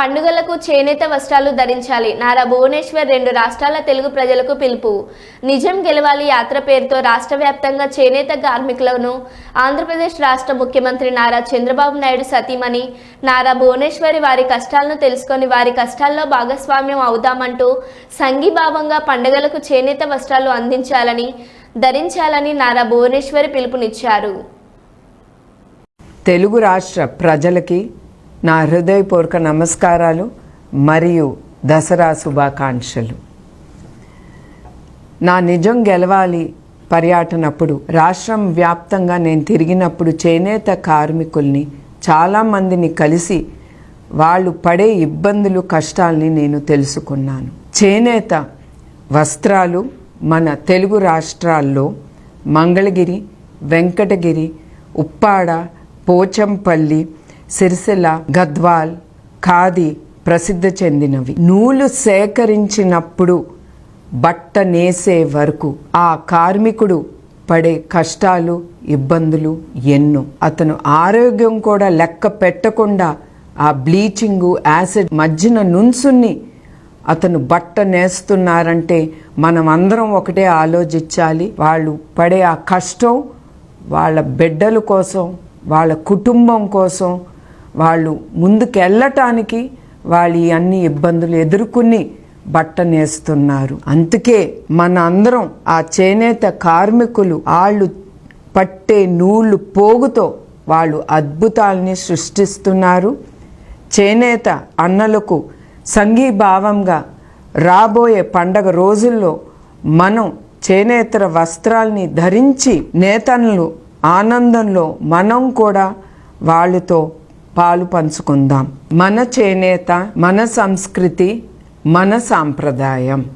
పండుగలకు చేనేత వస్త్రాలు ధరించాలి. నారా భువనేశ్వర్ రెండు రాష్ట్రాల తెలుగు ప్రజలకు పిలుపు. నిజం గెలవాలి యాత్ర పేరుతో రాష్ట్ర వ్యాప్తంగా చేనేత కార్మికులను ఆంధ్రప్రదేశ్ రాష్ట్ర ముఖ్యమంత్రి నారా చంద్రబాబు నాయుడు సతీమణి నారా భువనేశ్వరి వారి కష్టాలను తెలుసుకొని వారి కష్టాల్లో భాగస్వామ్యం అవుదామంటూ సంఘీభావంగా పండుగలకు చేనేత వస్త్రాలు అందించాలని ధరించాలని నారా భువనేశ్వరి పిలుపునిచ్చారు. తెలుగు రాష్ట్ర ప్రజలకి నా హృదయపూర్వక నమస్కారాలు మరియు దసరా శుభాకాంక్షలు. నా నిజం గెలవాలి పర్యటనప్పుడు రాష్ట్రం వ్యాప్తంగా నేను తిరిగినప్పుడు చేనేత కార్మికుల్ని చాలామందిని కలిసి వాళ్ళు పడే ఇబ్బందులు కష్టాల్ని నేను తెలుసుకున్నాను. చేనేత వస్త్రాలు మన తెలుగు రాష్ట్రాల్లో మంగళగిరి వెంకటగిరి ఉప్పాడ పోచంపల్లి సిరిసిల్ల గద్వాల్ ఖాదీ ప్రసిద్ధి చెందినవి. నూలు సేకరించినప్పుడు బట్ట నేసే వరకు ఆ కార్మికుడు పడే కష్టాలు ఇబ్బందులు ఎన్నో. అతను ఆరోగ్యం కూడా లెక్క పెట్టకుండా ఆ బ్లీచింగు యాసిడ్ మధ్యన నుంసుని అతను బట్ట నేస్తున్నారంటే మనం అందరం ఒకటే ఆలోచించాలి. వాళ్ళు పడే ఆ కష్టం వాళ్ళ బిడ్డల కోసం వాళ్ళ కుటుంబం కోసం వాళ్ళు ముందుకెళ్ళటానికి వాళ్ళు ఈ అన్ని ఇబ్బందులు ఎదుర్కొని బట్ట నేస్తున్నారు అందుకే మన అందరం ఆ చేనేత కార్మికులు వాళ్ళు పట్టే నూళ్ళు పోగుతో వాళ్ళు అద్భుతాలని సృష్టిస్తున్నారు. చేనేత అన్నలకు సంఘీభావంగా రాబోయే పండగ రోజుల్లో మనం చేనేతర వస్త్రాల్ని ధరించి నేతన్లు ఆనందంలో మనం కూడా వాళ్ళతో పాలు పంచుకుందాం. మన చేనేత మన సంస్కృతి మన సాంప్రదాయం.